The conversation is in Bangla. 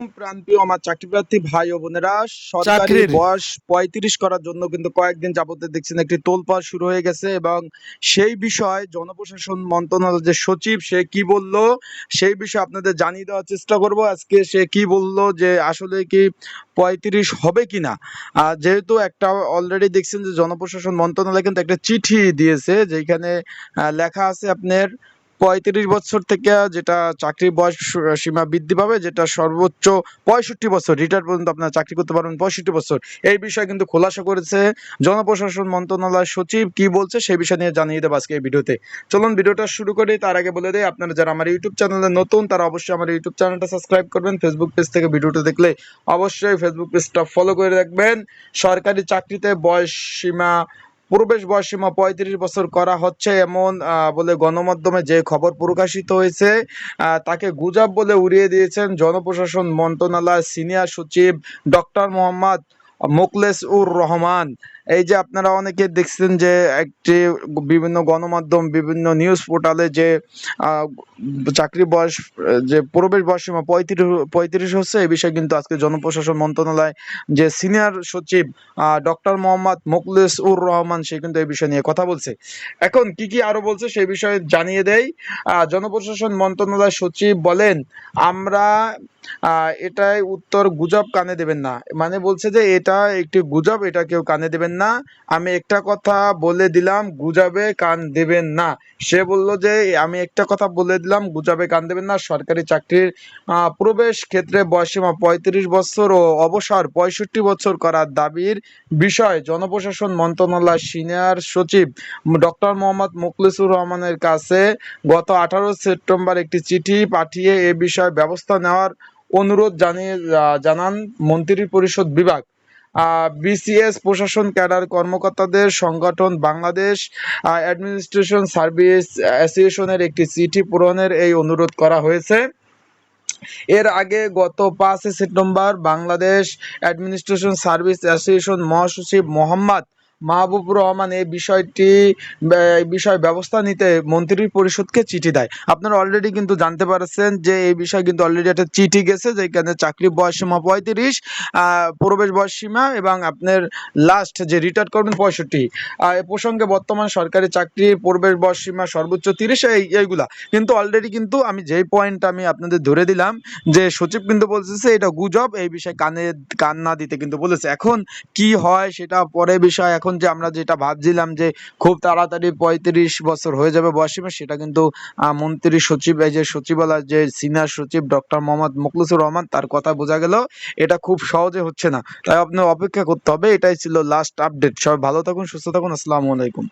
প্রান্তীয় আমার চাকরি প্রার্থী ভাই ও বোনেরা সরকারি বয়স পঁয়ত্রিশ করার জন্য কিন্তু কয়েকদিন যাবতে দেখছেন একটি তোলপাড় শুরু হয়ে গেছে এবং সেই বিষয় জনপ্রশাসন মন্ত্রণালয়ের যে সচিব সে কি বলল সেই বিষয়ে আপনাদের জানিয়ে দেওয়ার চেষ্টা করব। আজকে সে কি বলল যে আসলে কি পঁয়ত্রিশ হবে কিনা আর যেহেতু একটা অলরেডি দেখছেন যে জনপ্রশাসন মন্ত্রণালয় কিন্তু একটা চিঠি দিয়েছে যেখানে লেখা আছে আপনার পঁয়ত্রিশ বছর থেকে যেটা চাকরির বয়স সীমা বৃদ্ধি পাবে, যেটা সর্বোচ্চ পঁয়ষট্টি বছর রিটায়ার পর্যন্ত আপনারা চাকরি করতে পারবেন পঁয়ষট্টি বছর। এই বিষয়ে কিন্তু খোলাসা করেছে জনপ্রশাসন মন্ত্রণালয়ের সচিব। কি বলছে সেই বিষয় নিয়ে জানিয়ে দেবো আজকে এই ভিডিওতে। চলুন ভিডিওটা শুরু করি, তার আগে বলে দেই, আপনারা যারা আমার ইউটিউব চ্যানেলে নতুন, তারা অবশ্যই আমার ইউটিউব চ্যানেলটা সাবস্ক্রাইব করবেন। ফেসবুক পেজ থেকে ভিডিওটা দেখলে অবশ্যই ফেসবুক পেজটা ফলো করে রাখবেন। সরকারি চাকরিতে বয়স সীমা প্রবেশ বয়সীমা পঁয়ত্রিশ বছর করা হচ্ছে এমন বলে গণমাধ্যমে যে খবর প্রকাশিত হয়েছে তাকে গুজব বলে উড়িয়ে দিয়েছেন জনপ্রশাসন মন্ত্রণালয়ের সিনিয়র সচিব ডক্টর মোহাম্মদ মোকলেস উর রহমান। এই যে আপনারা অনেকে দেখছেন যে একটি বিভিন্ন গণমাধ্যম, বিভিন্ন নিউজ পোর্টালে যে চাকরি বয়স, যে প্রবেশ বয়স সীমা পঁয়ত্রিশ পঁয়ত্রিশ হচ্ছে এই বিষয়ে কিন্তু আজকে জনপ্রশাসন মন্ত্রণালয় যে সিনিয়র সচিব ডক্টর মোহাম্মদ মোকলেস উর রহমান, সে কিন্তু এই বিষয় নিয়ে কথা বলছে। এখন কি কি আরও বলছে সেই বিষয়ে জানিয়ে দেয় জনপ্রশাসন মন্ত্রণালয় সচিব বলেন, আমরা এটাই উত্তর গুজব কানে দেবেন না। মানে বলছে যে, এটা একটি গুজব, এটা কেউ কানে দেবেন না। আমি একটা কথা বলে দিলাম, গুজবে কান দেবেন না। সে বলল যে, আমি একটা কথা বলে দিলাম, গুজবে কান দেবেন না। সরকারি চাকরির প্রবেশ ক্ষেত্রে বয়সীমা পঁয়ত্রিশ বছর ও অবসর পঁয়ষট্টি বছর করার দাবির বিষয় জনপ্রশাসন মন্ত্রণালয় সিনিয়র সচিব ডক্টর মোহাম্মদ মুখলিসুর রহমানের কাছে গত আঠারো সেপ্টেম্বর একটি চিঠি পাঠিয়ে এ বিষয়ে ব্যবস্থা নেওয়ার অনুরোধ জানিয়ে জানান মন্ত্রী পরিষদ বিভাগ। বিসিএস প্রশাসন ক্যাডার কর্মকর্তাদের সংগঠন বাংলাদেশ অ্যাডমিনিস্ট্রেশন সার্ভিস অ্যাসোসিয়েশনের একটি চিঠি পূরণের এই অনুরোধ করা হয়েছে। এর আগে গত পাঁচই September Bangladesh administration service association মহাসচিব মোহাম্মদ মাহবুবুর রহমান এই বিষয়টি বিষয়ে ব্যবস্থা নিতে মন্ত্রী পরিষদকে চিঠি দেয়। আপনারা অলরেডি কিন্তু জানতে পারছেন যে এই বিষয়ে কিন্তু অলরেডি একটা চিঠি গেছে, যেখানে চাকরি বয়স সীমা পঁয়ত্রিশ প্রবেশ বয়স সীমা এবং আপনার লাস্ট যে রিটায়ার করবেন পঁয়ষট্টি। এ প্রসঙ্গে বর্তমান সরকারি চাকরির প্রবেশ বয়স সীমা সর্বোচ্চ তিরিশ, এই, এইগুলা। কিন্তু অলরেডি কিন্তু আমি যেই পয়েন্ট আমি আপনাদের ধরে দিলাম, যে সচিব কিন্তু বলতেছে এটা গুজব, এই বিষয়ে কানে কান না দিতে কিন্তু বলেছে। এখন কি হয় সেটা পরে বিষয়, এখন যে আমরা যেটা ভাবছিলাম যে খুব তাড়াতাড়ি পঁয়ত্রিশ বছর হয়ে যাবে বয়সীমা সেটা কিন্তু মন্ত্রী সচিব, এই যে সচিবালয় যে সিনিয়র সচিব ডক্টর মোহাম্মদ মুখলিসুর রহমান, তার কথা বোঝা গেল, এটা খুব সহজে হচ্ছে না। তাই আপনার অপেক্ষা করতে হবে, এটাই ছিল লাস্ট আপডেট সবাই ভালো থাকুন, সুস্থ থাকুন, আসসালামু আলাইকুম।